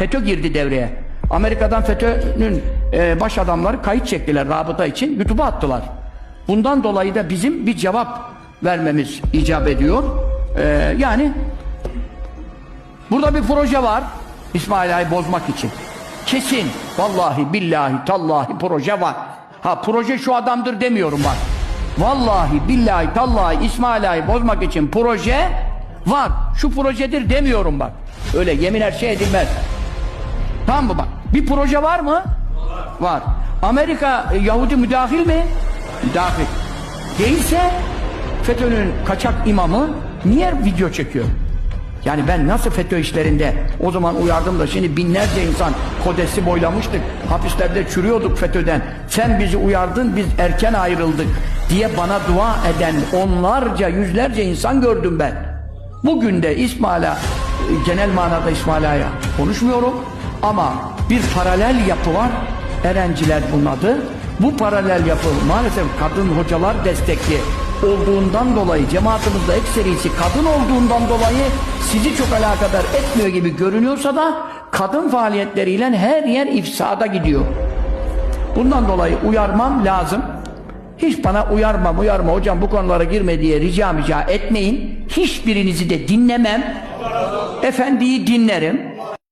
FETÖ girdi devreye. Amerika'dan FETÖ'nün e, baş adamları kayıt çektiler rabıta için. YouTube'a attılar. Bundan dolayı da bizim bir cevap vermemiz icap ediyor. E, yani burada bir proje var. İsmail Ağa'yı bozmak için. Kesin. Vallahi billahi tallahi proje var. Ha proje şu adamdır demiyorum bak. Vallahi billahi tallahi İsmail Ağa'yı bozmak için proje var. Şu projedir demiyorum bak. Öyle yemin her şey edilmez. Tamam mı bak? Bir proje var mı? Var. Amerika e, Yahudi müdahil mi? Müdahil. Değilse FETÖ'nün kaçak imamı niye video çekiyor? Yani ben nasıl FETÖ işlerinde o zaman uyardım da şimdi binlerce insan kodesi boylamıştık. Hapislerde çürüyorduk FETÖ'den. Sen bizi uyardın biz erken ayrıldık diye bana dua eden onlarca yüzlerce insan gördüm ben. Bugün de İsmail'a e, genel manada İsmail Ağa'ya konuşmuyorum ama bir paralel yapı var. Erenciler bunun. Bu paralel yapı maalesef kadın hocalar destekli olduğundan dolayı cemaatimizde ekserisi kadın olduğundan dolayı sizi çok alakadar etmiyor gibi görünüyorsa da kadın faaliyetleriyle her yer ifsada gidiyor. Bundan dolayı uyarmam lazım. Hiç bana uyarmam uyarma hocam bu konulara girme diye rica rica etmeyin. Hiçbirinizi de dinlemem. Efendiyi dinlerim.